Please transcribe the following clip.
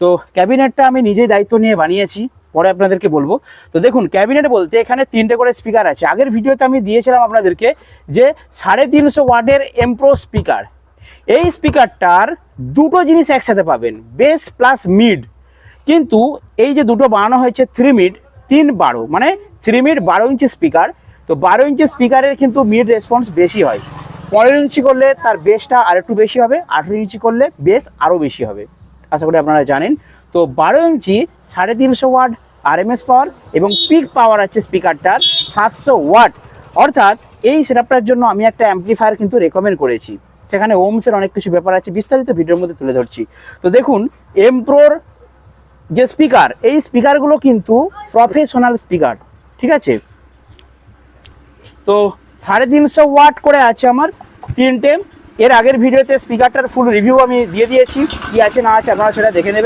তো ক্যাবিনেটটা আমি নিজেই দায়িত্ব নিয়ে বানিয়েছি, পরে আপনাদেরকে বলব। তো দেখুন, ক্যাবিনেট বলতে এখানে তিনটে করে স্পিকার আছে। আগের ভিডিওতে আমি দিয়েছিলাম আপনাদেরকে যে সাড়ে তিনশো ওয়াটের এমপ্রো স্পিকার। এই স্পিকারটার দুটো জিনিস একসাথে পাবেন, বেস প্লাস মিড। কিন্তু এই যে দুটো বানানো হয়েছে থ্রি মিড, তিন বারো মানে থ্রি মিড বারো ইঞ্চি স্পিকার। তো বারো ইঞ্চি স্পিকারের কিন্তু মিড রেসপন্স বেশি হয়। পনেরো ইঞ্চি করলে তার বেসটা আর একটু বেশি হবে, আঠেরো ইঞ্চি করলে বেস আরও বেশি হবে। আশা করি আপনারা জানেন। তো বারো ইঞ্চি, সাড়ে তিনশো ওয়াট আরএমএস পাওয়ার এবং পিক পাওয়ার আছে স্পিকারটার সাতশো ওয়াট। অর্থাৎ এই সেটআপটার জন্য আমি একটা অ্যাম্পলিফায়ার কিন্তু রেকমেন্ড করেছি। সেখানে ওমসের অনেক কিছু ব্যাপার আছে, বিস্তারিত ভিডিওর মধ্যে তুলে ধরছি। তো দেখুন এমপ্রোর যে স্পিকার এই স্পিকারগুলো কিন্তু প্রফেশনাল স্পিকার ঠিক আছে? তো সাড়ে তিনশো ওয়াট করে আছে আমার তিনটে। এর আগের ভিডিওতে স্পিকারটার ফুল রিভিউ আমি দিয়ে দিয়েছি। কি আছে না আছে আপনারা সেটা দেখে নেবেন।